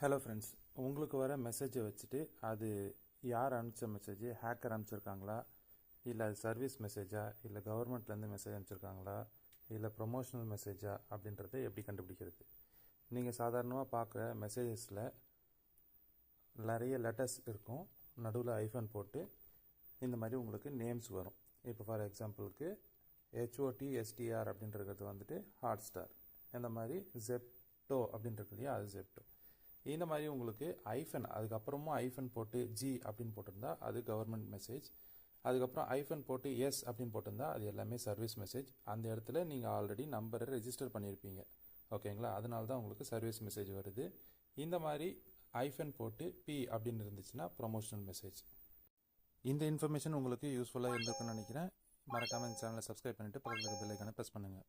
Hello friends உங்களுக்கு வர மெசேஜை வச்சுட்டு அது யார் அனுப்பிச்ச மெசேஜ் ஹேக்கர் அனுப்பிச்சிருக்காங்களா? இல்லை அது சர்வீஸ் மெசேஜா இல்லை கவர்மெண்ட்லேருந்து மெசேஜ் அனுப்பிச்சிருக்காங்களா? இல்லை ப்ரொமோஷனல் மெசேஜா அப்படின்றத எப்படி கண்டுபிடிக்கிறது? நீங்கள் சாதாரணமாக பார்க்குற மெசேஜஸில் நிறைய லெட்டர்ஸ் இருக்கும். நடுவில் ஐஃபன் போட்டு இந்த மாதிரி உங்களுக்கு நேம்ஸ் வரும். இப்போ ஃபார் எக்ஸாம்பிளுக்கு ஹெச்ஓடி எஸ்டிஆர் அப்படின்றது வந்துட்டு ஹாட் ஸ்டார் இந்த மாதிரி ஜெப்டோ அப்படின்றது இல்லையா? அது ஜெப்டோ இந்த மாதிரி உங்களுக்கு ஐஃபன் அதுக்கப்புறமும் ஐஃபன் போட்டு ஜி அப்படின்னு போட்டிருந்தா அது கவர்மெண்ட் மெசேஜ் அதுக்கப்புறம் ஐஃபன் போட்டு எஸ் அப்படின்னு போட்டிருந்தா அது எல்லாமே சர்வீஸ் மெசேஜ் அந்த இடத்துல நீங்கள் ஆல்ரெடி நம்பரை ரெஜிஸ்டர் பண்ணியிருப்பீங்க ஓகேங்களா? அதனால தான் உங்களுக்கு சர்வீஸ் மெசேஜ் வருது. இந்த மாதிரி ஐஃபன் போட்டு பி அப்படின்னு இருந்துச்சுன்னா ப்ரொமோஷனல் மெசேஜ் இந்த இன்ஃபர்மேஷன் உங்களுக்கு யூஸ்ஃபுல்லாக இருந்திருக்குன்னு நினைக்கிறேன். மறக்காமல் இந்த சேனலை சப்ஸ்கிரைப் பண்ணிவிட்டு பக்கத்தில் பெல் ஐக்கானை ப்ரெஸ் பண்ணுங்கள்